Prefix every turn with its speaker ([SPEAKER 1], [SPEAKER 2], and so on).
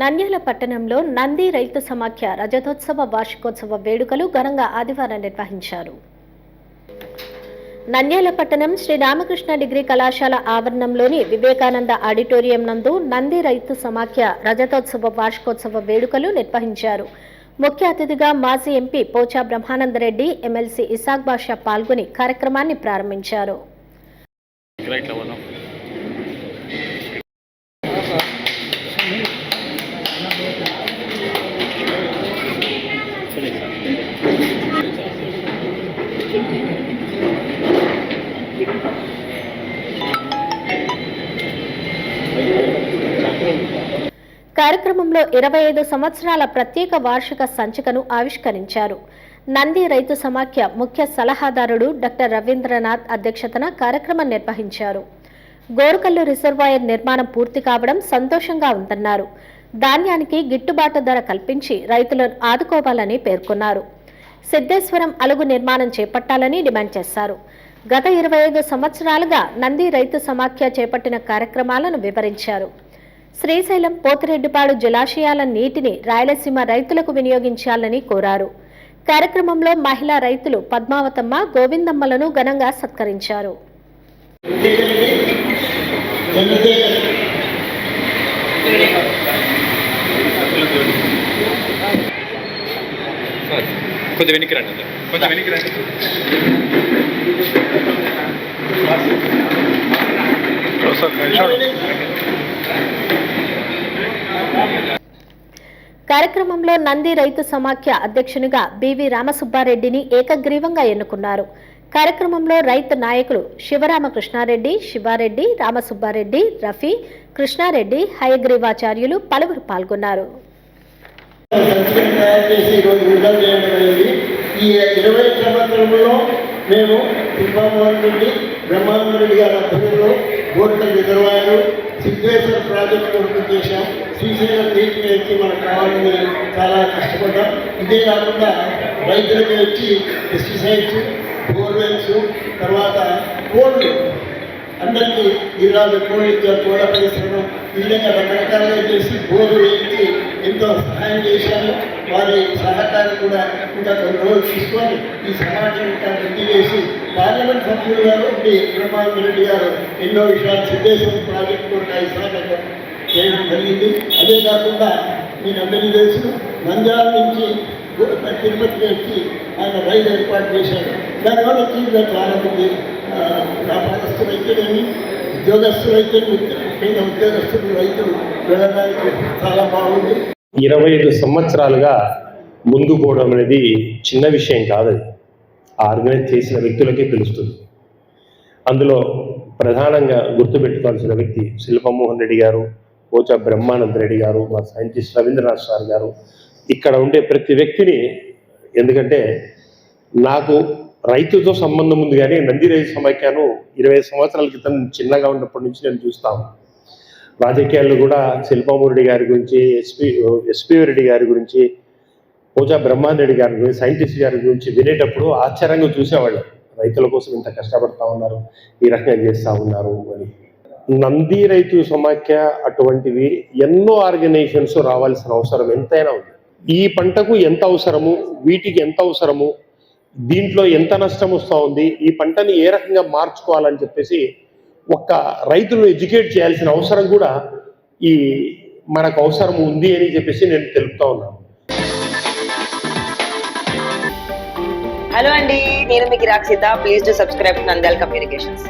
[SPEAKER 1] నంద్యాల పట్టణంలో నంది రైతు సమాఖ్య రజతోత్సవ వార్షికోత్సవ వేడుకలు ఘనంగా ఆదివారం నిర్వహించారు. నంద్యాల పట్టణం శ్రీ రామకృష్ణ డిగ్రీ కళాశాల ఆవరణంలోని వివేకానంద ఆడిటోరియం నందు నంది రైతు సమాఖ్య రజతోత్సవ వార్షికోత్సవ వేడుకలు నిర్వహించారు. ముఖ్య అతిథిగా మాజీ ఎంపీ పోచా బ్రహ్మానందరెడ్డి ఎమ్మెల్సీ ఇసాక్ బాషా పాల్గొని కార్యక్రమాన్ని ప్రారంభించారు. కార్యక్రమంలో ఇరవై ఐదు సంవత్సరాల ప్రత్యేక వార్షిక సంచికను ఆవిష్కరించారు. నంది రైతు సమాఖ్య ముఖ్య సలహాదారుడు డాక్టర్ రవీంద్రనాథ్ అధ్యక్షతన కార్యక్రమం నిర్వహించారు. గోరుకల్లు రిజర్వాయర్ నిర్మాణం పూర్తి కావడం సంతోషంగా ఉందన్నారు. ధాన్యానికి గిట్టుబాటు ధర కల్పించి రైతులను ఆదుకోవాలని పేర్కొన్నారు. సిద్ధేశ్వరం అలుగు నిర్మాణం చేపట్టాలని డిమాండ్ చేశారు. గత ఇరవై ఐదు సంవత్సరాలుగా నంది రైతు సమాఖ్య చేపట్టిన కార్యక్రమాలను వివరించారు. శ్రీశైలం పోతిరెడ్డిపాడు జలాశయాల నీటిని రాయలసీమ రైతులకు వినియోగించాలని కోరారు. కార్యక్రమంలో మహిళా రైతులు పద్మావతమ్మ గోవిందమ్మలను ఘనంగా సత్కరించారు.
[SPEAKER 2] కొంచెం వెనక్కి రండి. కొంచెం వెనక్కి రండి. సార్
[SPEAKER 1] కార్యక్రమంలో నంది రైతు సమాఖ్య అధ్యక్షునిగా బివి రామసుబ్బారెడ్డిని ఏకగ్రీవంగా ఎన్నుకున్నారు. కార్యక్రమంలో రైతు నాయకులు శివరామకృష్ణారెడ్డి శివారెడ్డి రామసుబ్బారెడ్డి రఫీ కృష్ణారెడ్డి హయగ్రీవాచార్యులు పలువురు పాల్గొన్నారు.
[SPEAKER 3] ఈ ఇరవై సంవత్సరంలో మేము రెడ్డి బ్రహ్మానంద రెడ్డి గారి ఆధ్వర్యంలో రిజర్వాయర్ సిద్ధేశ్వర ప్రాజెక్టు చేశాం. శ్రీశైలం నీటిని ఎత్తి మనకు కావాలని చాలా కష్టపడ్డాం. ఇదే కాకుండా రైతులకి వచ్చి పెస్టిసైడ్స్ బోర్వెల్స్ తర్వాత కోళ్ళు. అందరికీ జిల్లాలో కోళ్ళు ఇచ్చారు. కోళ్ళ పరిశ్రమ ఈ విధంగా రకరకాలుగా చేసి బోర్లు వేయించి ఎంతో సహాయం చేశారు. వారి సహకారం కూడా ఇంకా కొన్ని రోజులు తీసుకొని ఈ సమాజం ఇంకా వృద్ధి చేసి పార్లమెంట్ సభ్యులుగా ఉండి బ్రహ్మానంద రెడ్డి గారు ఎన్నో విషయాలు సిద్ధేశ్వరం ప్రాజెక్టు కూడా ఈ సహకారం చేయడం జరిగింది అదే కాకుండా మీకు అందరికీ తెలుసు నంద్యాల నుంచి తిరుపతికి వచ్చి ఆయన రైలు ఏర్పాటు చేశారు. దానివల్ల తీరుగా చాలామంది మంది ఆ, వ్యాపారస్తులు ఉద్యోగస్తులు అయితే ముఖ్యంగా ఉద్యోగస్తులు రైతులు వెళ్ళడానికి చాలా బాగుంది.
[SPEAKER 4] ఇరవై ఐదు సంవత్సరాలుగా ముందు పోవడం అనేది చిన్న విషయం కాదు అది. ఆర్గనైజ్ చేసిన వ్యక్తులకే తెలుస్తుంది. అందులో ప్రధానంగా గుర్తుపెట్టుకోవాల్సిన వ్యక్తి శిల్పమోహన్ రెడ్డి గారు పోచా బ్రహ్మానంద రెడ్డి గారు మా సైంటిస్ట్ రవీంద్రనాథ్ సార్ గారు ఇక్కడ ఉండే ప్రతి వ్యక్తిని ఎందుకంటే నాకు రైతుతో సంబంధం ఉంది కానీ నంది రైతు సమాఖ్యను ఇరవై సంవత్సరాల క్రితం చిన్నగా ఉన్నప్పటి నుంచి నేను చూస్తాను రాజకీయాల్లో కూడా శిల్పమూరెడ్డి గారి గురించి ఎస్పి ఎస్పి రెడ్డి గారి గురించి పూజా బ్రహ్మానరెడ్డి గారి గురించి సైంటిస్ట్ గారి గురించి వినేటప్పుడు ఆశ్చర్యంగా చూసేవాళ్ళు. రైతుల కోసం ఇంత కష్టపడతా ఉన్నారు ఈ రకంగా చేస్తూ ఉన్నారు అని. నంది రైతు సమాఖ్య అటువంటివి ఎన్నో ఆర్గనైజేషన్స్ రావాల్సిన అవసరం ఎంతైనా ఉంది. ఈ పంటకు ఎంత అవసరము? వీటికి ఎంత అవసరము? దీంట్లో ఎంత నష్టం వస్తూ ఉంది? ఈ పంటని ఏ రకంగా మార్చుకోవాలని చెప్పేసి ఒక్క రైతులను ఎడ్యుకేట్ చేయాల్సిన అవసరం కూడా ఈ మనకు అవసరం ఉంది అని చెప్పేసి నేను తెలుపుతా ఉన్నాను
[SPEAKER 5] హలో అండి నేను మీకు Rakshitha. Please to subscribe Nandal communications